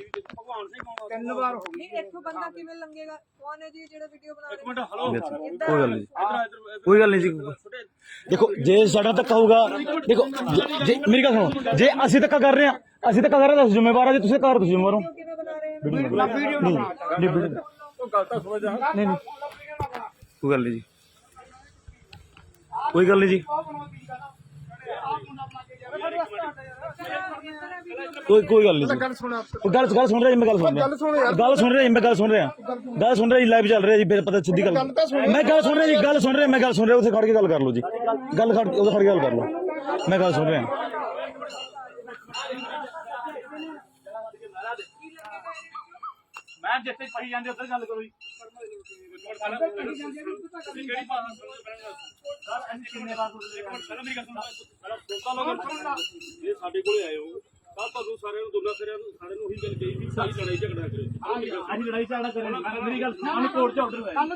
ਤਿੰਨ ਵਾਰ ਹੋ ਨਹੀਂ ਇੱਥੋਂ ਬੰਦਾ ਕਿਵੇਂ ਲੰਘੇਗਾ ਕੌਣ ਹੈ ਜੀ ਜਿਹੜਾ ਵੀਡੀਓ ਬਣਾ ਰਿਹਾ ਮਿੰਟ ਹਲੋ ਕੋਈ ਗੱਲ ਨਹੀਂ ਕੋਈ ਗੱਲ ਨਹੀਂ ਜੀ ਦੇਖੋ ਜੇ ਸਾਡਾ ਧੱਕਾ ਹੋਊਗਾ ਦੇਖੋ ਜੇ- ਜੇ ਮੇਰੀ ਗੱਲ ਸੁਣੋ ਜੇ ਅਸੀਂ ਧੱਕਾ ਕਰ ਰਹੇ ਹਾਂ ਅਸੀਂ ਧੱਕਾ ਕਰ ਰਹੇ ਹਾਂ ਤਾਂ ਅਸੀਂ ਜ਼ਿੰਮੇਵਾਰ ਆ ਜੇ ਤੁਸੀਂ ਘਰ ਤੁਸੀਂ ਜ਼ਿੰਮੇਵਾਰ ਹੋ ਕਿਵੇਂ ਬਣਾ ਰਹੇ ਹੋ ਵੀਡੀਓ ਨਾ ਵੀਡੀਓ ਨਾ ਬਣਾ ਨਹੀਂ ਵੀਡੀਓ ਉਹ ਗੱਲ ਤਾਂ ਸਮਝ ਆ ਨਹੀਂ ਨਹੀਂ ਕੋਈ ਗੱਲ ਨਹੀਂ ਜੀ ਕੋਈ ਗੱਲ ਨਹੀਂ ਜੀ ਕੋਈ ਕੋਈ ਗੱਲ ਨਹੀਂ ਗੱਲ ਸੁਣ ਗੱਲ ਗੱਲ ਸੁਣ ਰਿਹਾ ਜੀ ਮੈਂ ਗੱਲ ਸੁਣ ਰਿਹਾ ਗੱਲ ਸੁਣ ਰਿਹਾ ਜੀ ਮੈਂ ਗੱਲ ਸੁਣ ਰਿਹਾ ਗੱਲ ਸੁਣ ਰਿਹਾ ਜੀ ਲਾਈਵ ਚੱਲ ਰਿਹਾ ਜੀ ਫਿਰ ਪਤਾ ਸਿੱਧੀ ਗੱਲ। ਮੈਂ ਗੱਲ ਸੁਣ ਰਿਹਾ ਜੀ ਗੱਲ ਸੁਣ ਰਿਹਾ ਮੈਂ ਗੱਲ ਸੁਣ ਰਿਹਾ ਉੱਥੇ ਖੜ ਕੇ ਗੱਲ ਕਰ ਲਓ ਜੀ ਗੱਲ ਖੜ ਉੱਥੇ ਖੜ ਕੇ ਗੱਲ ਕਰ ਲਓ ਮੈਂ ਗੱਲ ਸੁਣ ਰਿਹਾ ਮੈਂ ਜਿੱਥੇ ਪਈ ਜਾਂਦੇ ਉੱਧਰ ਗੱਲ ਕਰੋ ਜੀ ਤੁਸੀਂ ਕਿਹੜੀ ਭਾਸ਼ਾ ਸਰ ਅਸੀਂ ਕਿੰਨੇ ਵਾਰ ਇੱਕ ਮਿੰਟ ਪਹਿਲਾਂ ਮੇਰੀ ਗੱਲ ਸੁਣੋ ਪਹਿਲਾਂ ਦੋਸਤਾਂ ਲੋਕਾਂ ਨੂੰ ਸੁਣਨਾ ਇਹ ਸਾਡੇ ਕੋਲੇ ਆਏ ਹੋ ਤਾਂ ਤੁਹਾਨੂੰ ਸਾਰਿਆਂ ਨੂੰ ਦੋਨਾਂ ਸਿਰਿਆਂ ਨੂੰ ਸਾਰਿਆਂ ਨੂੰ ਉਹੀ ਗੱਲ ਕਹੀ ਵੀ ਸਾਰੀ ਲੜਾਈ ਝਗੜਾ ਕਰੇ ਅਸੀਂ ਲੜਾਈ ਝਗੜਾ ਕਰੇ ਨਹੀਂ ਮੇਰੀ ਗੱਲ ਸੁਣੋ ਕੋਰਟ 'ਚ ਆਰਡਰ ਹੋਇਆ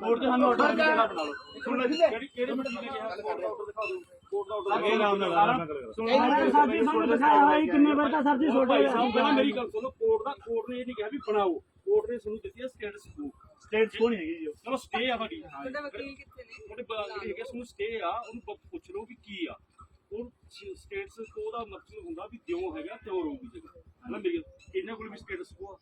ਕੋਰਟ 'ਚ ਸਾਨੂੰ ਆਰਡਰ ਬਣਾ ਲਓ ਸੁਣ ਲਓ ਜੀ ਕਿਹੜੀ ਮਿੰਟ ਨੇ ਕਿਹਾ ਆਰਡਰ ਦਿਖਾ ਦਿਓ ਕੋਰਟ ਦਾ ਆਰਡਰ ਇਹ ਨਾਮ ਨਾਲ ਸੁਣੋ ਸਾਡੀ ਸਾਨੂੰ ਦਿਖਾਇਆ ਹੋਇਆ ਕਿੰਨੇ ਵਾਰ ਤਾਂ ਸਰ ਜੀ ਛੋਟੇ ਪਹਿਲਾਂ ਮੇਰੀ ਗੱਲ ਸੁਣੋ ਕੋਰਟ ਦਾ ਕੋਰਟ ਨੇ ਇਹ ਨਹੀਂ ਕਿਹਾ ਵੀ ਬਣਾਓ ਕੋਰਟ ਨੇ ਸਾਨੂੰ ਦਿੱਤੀ ਹੈ ਸਟੇਟਸ ਕੋ ਸਟੇਟਸ ਕੋ ਨਹੀਂ ਹੈਗੀ ਜੀ ਉਹ। ਚਲੋ ਸਟੇ ਆ ਤੁਹਾਡੀ ਤੁਹਾਡਾ ਵਕੀਲ ਕਿੱਥੇ ਨੇ ਉਹਦੇ ਜਿਹੜੇ ਹੈਗੇ ਸਾਨੂੰ ਸਟੇ ਆ ਉਹਨੂੰ ਪ- ਪੁੱਛ ਲਓ ਕਿ ਕੀ ਆ ਉਹ ਸਟੇਟਸ ਕੋ ਦਾ ਮਤਲਬ ਹੁੰਦਾ ਵੀ ਜਿਉਂ ਹੈਗਾ ਤਿਉਂ ਰਹੂਗੀ ਜਗ੍ਹਾ ਹਨਾ ਮੇਰੀ ਗੱਲ। ਇਹਨਾਂ ਕੋਲ ਵੀ ਸਟੇਟਸ ਕੋ ਆ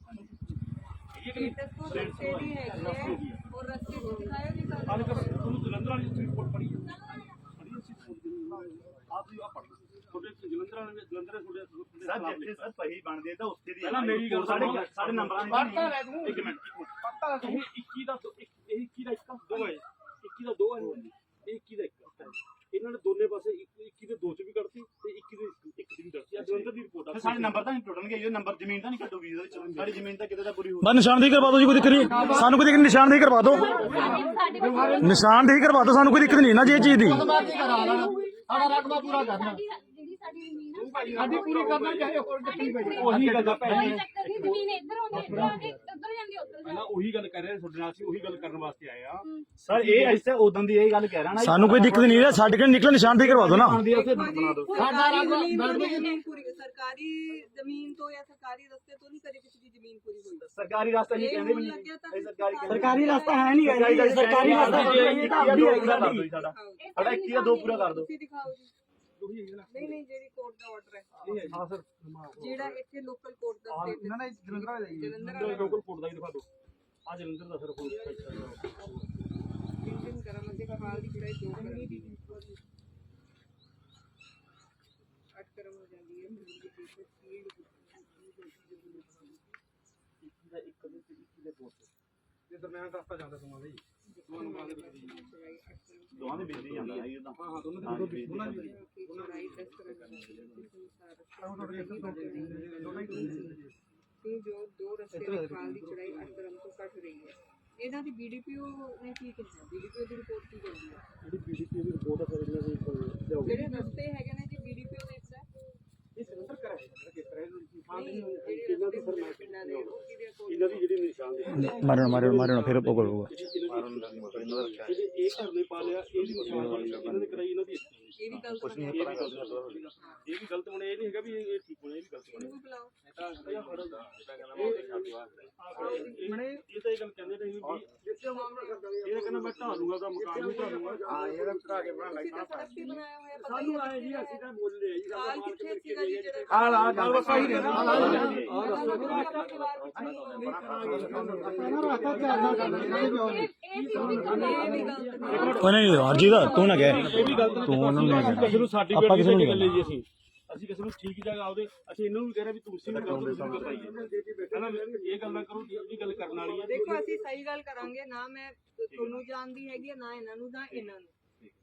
ਇਹ ਕਿ ਸਟੇਟਸ ਤੋਂ ਰਸਤੇ ਦੀ ਹੈਗੀ ਹੈ ਔਰ ਰਸਤੇ ਨੂੰ ਦਿਖਾਇਆ ਨਹੀਂ ਸਾਨੂੰ ਅੱਜ ਕੱਲ੍ਹ ਤੁਹਾਨੂੰ ਜਲੰਧਰ ਵਾਲੀ ਰਿਪੋਰਟ ਪੜੀ ਹੈ ਪੜੀ ਅਸੀਂ ਆਪ ਵੀ ਆ ਪੜ ਤੁਹਾਡੇ ਜਲੰਧਰ ਵਾਲੇ ਨੇ- ਜਲੰਧਰ ਦੇ ਤੁਹਾਡੇ ਤੁਹਾਡੇ ਸਰ ਜਿੱਥੇ ਸਰ ਪਹੀ ਬਣਦੀ ਹੈ ਤਾਂ ਉੱਥੇ ਦੀ ਪਹਿਲਾਂ ਮੇਰੀ ਗੱਲ ਸਾਡੇ ਸੁਣੋ। ਸਾਡੇ ਨੰਬਰਾਂ ਪੜ੍ਹਤਾ ਦੀ ਲੈ ਤੂੰ। ਇੱਕ ਮਿੰਟ ਇੱਕ ਮਿੰਟ। ਇਹ 21 ਦਾ ਦੋ- ਇੱਕ- ਇਹ 21 ਦਾ ਇੱਕ ਦੋ ਹੈ। 21 ਦਾ ਦੋ ਹੈ। ਇਹ 21 ਦਾ ਇੱਕ ਹੈ ਇਹਨਾਂ ਨੇ ਦੋਨੇ ਪਾਸੇ 21 ਦੇ ਦੋ ਚ ਵੀ ਕੱਢਤੀ ਤੇ 21 ਦੇ ਇੱਕ ਚ ਵੀ ਕੱਢਤੀ। ਆ ਜਲੰਧਰ ਦੀ ਰਿਪੋਰਟ ਆ। ਸਾਡੇ ਨੰਬਰ ਤਾਂ ਨਹੀਂ ਟੁੱਟਣਗੇ ਇਹ ਨੰਬਰ ਜ਼ਮੀਨ ਤਾਂ ਨਹੀਂ ਕੱਟੂਗੀ ਇਹਦੇ ਵਿੱਚ ਸਾਡੀ ਜ਼ਮੀਨ ਤਾਂ ਕਿਤੇ ਤਾਂ ਪੂਰੀ ਹੋ ਬਸ ਨਿਸ਼ਾਨਦੇਹੀ ਕਰਵਾ ਦਿਓ ਜੀ ਕੋਈ ਦਿੱਕਤ ਨਹੀਂ। ਸਾਨੂੰ ਕੋਈ ਦਿੱਕਤ ਨਹੀਂ ਨਿਸ਼ਾਨਦੇਹੀ ਕਰਵਾ ਦਿਓ। ਨਿਸ਼ਾਨਦੇਹੀ ਕਰਵਾ ਦਿਓ ਸਾਨੂੰ ਕੋਈ ਦਿੱਕਤ ਨਹੀਂ ਨਾ ਜੀ ਇਹ ਚੀਜ਼ ਦੀ। ਸਾਡਾ ਰਕਬਾ ਪੂਰਾ ਕਰਨਾ। ਸਾਡੀ ਜ਼ਮੀਨ ਆ ਸਾਡੀ ਪੂਰੀ ਕਰਨਾ ਚਾਹੇ ਹੋਰ ਕਿੱਥੇ ਪਈ ਉਹੀ ਗੱਲ ਆ ਭੈਣ ਜੀ। ਚੱਕ ਕਰਨੀ ਜ਼ਮੀਨ ਇੱਧਰ ਆਉਂਦੀ ਇੱਧਰ ਆਉਂਦੀ ਉੱਧਰ ਜਾਂਦੀ ਉੱਧਰ ਪਹਿਲਾਂ ਉਹੀ ਗੱਲ ਕਰ ਰਹੇ ਤੁਹਾਡੇ ਨਾਲ ਅਸੀਂ ਉਹੀ ਗੱਲ ਕਰਨ ਵਾਸਤੇ ਆਏ ਆ। ਸਰ ਇਹ ਐਸੇ ਉਦੋਂ ਦੀ ਇਹ ਗੱਲ ਕਹਿ ਰਹਾ ਨਾ ਸਾਨੂੰ ਕੋਈ ਦਿੱਕਤ ਨਹੀਂ ਹੈ ਸਾਡੇ ਕੋਲ ਨਿਕਲ ਨਿਸ਼ਾਨਦੇਹੀ ਕਰਵਾ ਦਿਓ ਨਾ। ਬਣਦੀ ਉੱਥੇ ਬਣਾ ਦਿਓ। ਸਾਡਾ ਬੈਠ ਸਰਕਾਰੀ ਜ਼ਮੀਨ ਤੋਂ ਜਾਂ ਸਰਕਾਰੀ ਰਸਤੇ ਤੋਂ ਨਹੀਂ ਕਦੇ ਕਿਸੇ ਦੀ ਜ਼ਮੀਨ ਪੂਰੀ ਹੋਈ। ਸਰਕਾਰੀ ਰਸਤਾ ਨਹੀਂ ਕਹਿੰਦੇ ਵੀ ਇਹ ਸਰਕਾਰੀ ਸਰਕਾਰੀ ਰਸਤਾ ਹੈ ਨਹੀਂ ਸਰਕਾਰੀ ਰਸਤਾ ਸਾਡਾ ਦਿਖਾਓ ਜੀ। ਸਾਡਾ। 21 ਦਾ ਦੋ ਪੂਰਾ ਕਰ ਦਿਓ। ਤੁਸੀਂ ਦਿਖਾਓ ਜੀ। ਨਹੀਂ ਨਹੀਂ ਜਿਹੜੀ ਕੋਰਟ ਦਾ ਆਰਡਰ ਹੈ। ਹਾਂ ਸਰ ਜਿਹੜਾ ਇੱਥੇ ਲੋਕਲ ਕੋਰਟ ਦਾ ਸਟੇਟ ਇਹਨਾਂ ਨੇ ਜਲੰਧਰ ਵਾਲੇ ਜਾਈਏ ਜਲੰਧਰ ਜਲੰਧਰ ਲੋਕਲ ਕੋਡ ਦਾ ਹੀ ਦਿਖਾ ਦਿਓ। ਆ ਜਲੰਧਰ ਦਾ ਸਰ ਕੋਡ ਵਾਲੇ ਕਰਾਂ ਮੱਦੇ ਕਪਾਲ ਦੀ ਚੜਾਈ ਦੋ ਕਰਮ ਦੀ ਅੱਠ ਕਰਮ ਹੋ ਜਾਂਦੀ ਹੈ ਇਹ ਦਰਮਿਆਨ ਰਸਤਾ ਜਾਂਦਾ ਸਮਾਂ ਲਈ ਦੋਵਾਂ ਦੇ ਵਿੱਚ ਹੀ ਜਾਂਦਾ ਹੈ ਇਹ ਤਾਂ ਹਾਂ ਹਾਂ ਦੋਨੋਂ ਦੇ ਦੋ ਦੋਨਾਂ ਦੀ ਚੜਾਈ ਦਸ ਕਰਮ ਦੋਨਾਂ ਹੀ ਕਿ ਜੋ। ਦੋ ਰਸਤੇ ਦੇ ਖਾਲ ਦੀ ਚੜਾਈ ਅੱਠ ਕਰਮ ਤੋਂ ਘੱਟ ਰਹੀ ਹੈ। ਇਹਨਾਂ ਦੀ ਬੀਡੀਪੀਓ ਨੇ ਕੀ ਕੀਤਾ ਬੀਡੀਪੀਓ ਦੀ ਰਿਪੋਰਟ ਕੀ ਕਹਿੰਦੀ ਹੈ? ਜਿਹੜੀ ਪੀਡੀਪੀ ਦੀ ਰਿਪੋਰਟ ਆ ਸਰ ਇਹਨਾਂ ਦੀ ਜਿਹੜੇ ਰਸਤੇ ਹੈਗੇ ਨੇ ਜੀ ਬੀਡੀਪੀਓ ਦੇ ਹਿੱਸਾ ਇਹ ਜਲੰਧਰ ਕਰਾ ਹੈ ਕਿਸ ਤਰ੍ਹਾਂ ਇਹਨੂੰ ਨਹੀਂ ਜਿਹੜੇ ਰਸਤੇ ਸਰ ਪਿੰਡਾਂ ਦੇ ਉਹ ਕਿਹਦੇ ਕੋਲ ਇਹਨਾਂ ਦੀ ਜਿਹੜੀ ਨਿਸ਼ਾਨ ਦੇ ਮਾਰੋ ਮਾਰੋ ਮਾਰੋ ਫਿਰ ਪਕੜ ਲਊਗਾ ਜਿਹੜੇ ਇਹ ਘਰ ਨੇ ਪਾ ਲਿਆ ਇਹ ਵੀ ਨਿਸ਼ਾਨ ਵਾਲੀ ਇਹਨਾਂ ਨੇ ਕਰਾਈ ਇਹਨਾਂ ਦੀ। ਇਹ ਵੀ ਗੱਲ ਕੁਝ ਨਹੀਂ ਇਹ ਗਲਤ ਇਹ ਵੀ ਗਲਤ ਹੋਣਾ ਇਹ ਨਹੀਂ ਹੈਗਾ ਵੀ ਇਹ ਇਹ ਠੀਕ ਹੋਣਾ ਇਹ ਵੀ ਗਲਤ ਹੋਣਾ। ਨੂੰ ਬੁਲਾਓ। ਮਣੇ ਇਹ ਤਾਂ ਇਹ ਗੱਲ ਕਹਿੰਦੇ ਨੇ ਵੀ ਇਹ ਤਾਂ ਕਹਿੰਦਾ ਮੈਂ ਢਾਹ ਲੂੰਗਾ ਦਾ ਮਕਾਨ ਵੀ ਢਾਹ ਲੂੰਗਾ। ਹਾਂ ਇਹਦਾ ਭਰਾ ਕੇ ਬਣਾ ਲੈ ਤਾਂ ਤੇ ਪਤਾ ਸਾਨੂੰ ਆਏ ਜੀ ਅਸੀਂ ਤਾਂ ਬੋਲਦੇ ਆ ਜੀ ਹਾਲ ਕਿੱਥੇ ਸੀਗਾ ਜੀ ਜਿਹੜਾ ਹਾਲ ਆ ਗੱਲ ਬਸ ਆਹੀ ਰਹਿਣਾ ਇਹ ਵੀ ਉਹ ਨਹੀਂ ਹਰਜੀ ਦਾ ਤੂੰ ਨਾ ਕਹਿ। ਤੂੰ ਉਹਨਾਂ ਨੂੰ ਨਾ ਕਹਿ ਕਿਸੇ ਨੂੰ ਸਾਡੀ ਆਪਾਂ ਕਿਸੇ ਨੂੰ ਨਹੀਂ ਗੱਲ ਜੀ ਅਸੀਂ। ਅਸੀਂ ਕਿਸੇ ਨੂੰ ਠੀਕ ਜਗ੍ਹਾ ਆਉਦੇ ਅਸੀਂ ਇਹਨਾਂ ਨੂੰ ਵੀ ਕਹਿ ਰਹੇ ਵੀ ਤੁਸੀਂ ਵੀ ਗਲਤ ਤੁਸੀਂ ਵੀ ਗਲਤ ਹੈ। ਨਾ ਇਹ ਗੱਲ ਨਾ ਕਰੋ ਜਿਹੜੀ ਗੱਲ ਕਰਨ ਵਾਲੀ ਹੈ। ਦੇਖੋ ਅਸੀਂ ਸਹੀ ਗੱਲ ਕਰਾਂਗੇ ਨਾ ਮੈਂ ਤੁਹਾਨੂੰ ਜਾਣਦੀ ਹੈਗੀ ਆ, ਨਾ ਇਹਨਾਂ ਨੂੰ ਨਾ ਇਹਨਾਂ ਨੂੰ।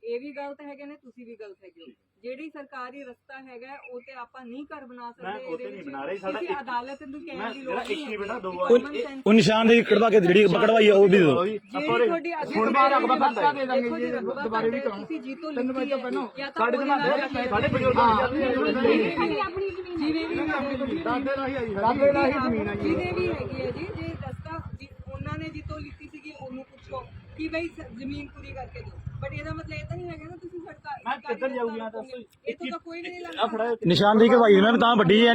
ਇਹ ਵੀ ਗਲਤ ਹੈਗੇ ਨੇ ਤੁਸੀਂ ਵੀ ਗਲਤ ਹੈਗੇ ਹੋ। ਜਿਹੜੀ ਸਰਕਾਰੀ ਰਸਤਾ ਹੈਗਾ ਉਹ ਤੇ ਆਪਾਂ ਨਹੀਂ ਘਰ ਬਣਾ ਮੈਂ ਸਕਦੇ ਉਹ ਤੇ ਨਹੀਂ ਬਣਾ ਰਹੀ, ਸਾਡਾ ਕਿਸੇ ਇੱਕ- ਅਦਾਲਤ ਨੂੰ ਕਹਿਣ ਮੈਂ ਦੀ ਲੋੜ ਜਿਹੜਾ ਨਹੀਂ ਇੱਕ ਹੀ ਦੋ ਉਹ ਨਿਸ਼ਾਨਦੇਹੀ ਕਢਵਾ ਕੇ ਜਿਹੜੀ ਆ ਉਹ ਵੀ ਦਿਓ ਜਿਹੜੀ ਤੁਹਾਡੀ ਅੱਗੇ ਹੁਣ ਬਾਹਰ ਰਕਬਾ ਘੱਟਾ ਦੇ ਦਾਂਗੇ ਜੀ, ਦੁਬਾਰੇ ਵੀ ਕਰਾਉਣਾ। ਤੁਸੀਂ ਜੀਤੋ ਲਿਖੀ। ਹੈ ਸਾਡੇ ਲਿਖੀ ਹੈ। ਸਾਡੇ ਬਜ਼ੁਰਗਾਂ ਦੀ ਆਪਣੀ ਜ਼ਮੀਨ ਜਿਵੇਂ ਵੀ ਦਾਦੇ ਨਾਲ ਹੀ ਆਈ ਦਾਦੇ ਨਾਲ ਹੀ ਜ਼ਮੀਨ ਆ ਜੀ ਜਿਹਦੇ ਵੀ ਹੈਗੀ ਹੈ ਜੀ ਜੇ ਰਸਤਾ ਜੀ ਉਹਨਾਂ ਨੇ ਜਿੱਤੋਂ ਲਿੱਤੀ ਸੀਗੀ ਉਹਨੂੰ ਪੁੱਛੋ ਕਿ ਬਈ ਜ਼ਮੀਨ ਪੂਰੀ ਕਰਕੇ ਦਿਓ। ਬਟ ਇਹਦਾ ਮਤਲਬ ਇਹ ਤਾਂ ਨਹੀਂ ਹੈਗਾ ਨਾ ਤੁਸੀਂ ਸਰਕਾਰ ਮੈਂ ਕਿੱਧਰ ਜਾਊਗੀ ਆ ਦੱਸੋ। ਇਹ ਤੋਂ ਤਾਂ ਕੋਈ ਵੀ ਨਹੀਂ ਆ ਲੱਗਦਾ ਫੜਾ ਨਿਸ਼ਾਨਦੇਹੀ ਕਰਵਾਈ ਉਹਨਾਂ ਨੇ ਤਾਂ ਵੱਡੀ ਹੈ।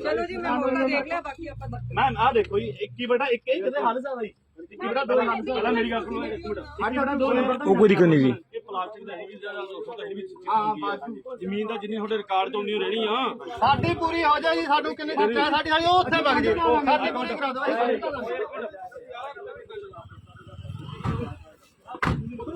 ਚਲੋ ਜੀ ਮੈਂ ਮੌਕਾ ਦੇਖ ਲਿਆ ਬਾਕੀ ਆਪਾਂ ਦੇਖ- ਮੈਂ ਆ ਦੇਖੋ ਜੀ 21 ਬਟਾ 1 ਇਹ ਕਿਤੇ ਹੱਲ ਸਕਦਾ ਜੀ। 21 ਬਟਾ 2 ਹੱਲ ਮੇਰੀ ਗੱਲ ਸੁਣੋ ਇੱਕ ਮਿੰਟ। 21 ਬਟਾ 2 ਨੰਬਰ ਉਹ ਕੋਈ ਦਿੱਕਤ ਨਹੀਂ ਜੀ। ਇਹ ਪਲਾਸਟਿਕ ਦਾ ਹੈ ਵੀ ਜ਼ਿਆਦਾ ਦੋਸਤੋ ਤਾਂ ਇਹ ਵੀ ਹਾਂ। ਜ਼ਮੀਨ ਦਾ ਜਿੰਨੀ ਤੁਹਾਡੇ ਰਿਕਾਰਡ ਤੋਂ ਉਨੀ ਰਹਿਣੀ ਆ। ਸਾਡੀ ਪੂਰੀ ਹੋ ਜਾਏ ਜੀ ਸਾਨੂੰ ਕਿੰਨੇ ਦਿੱਤਾ ਸਾਡੀ ਸਾਡੀ ਉਹ ਉੱਥੇ ਵਗ ਜੇ ਸਾਡੀ ਪੂਰੀ ਕਰਾ ਦਿਓ।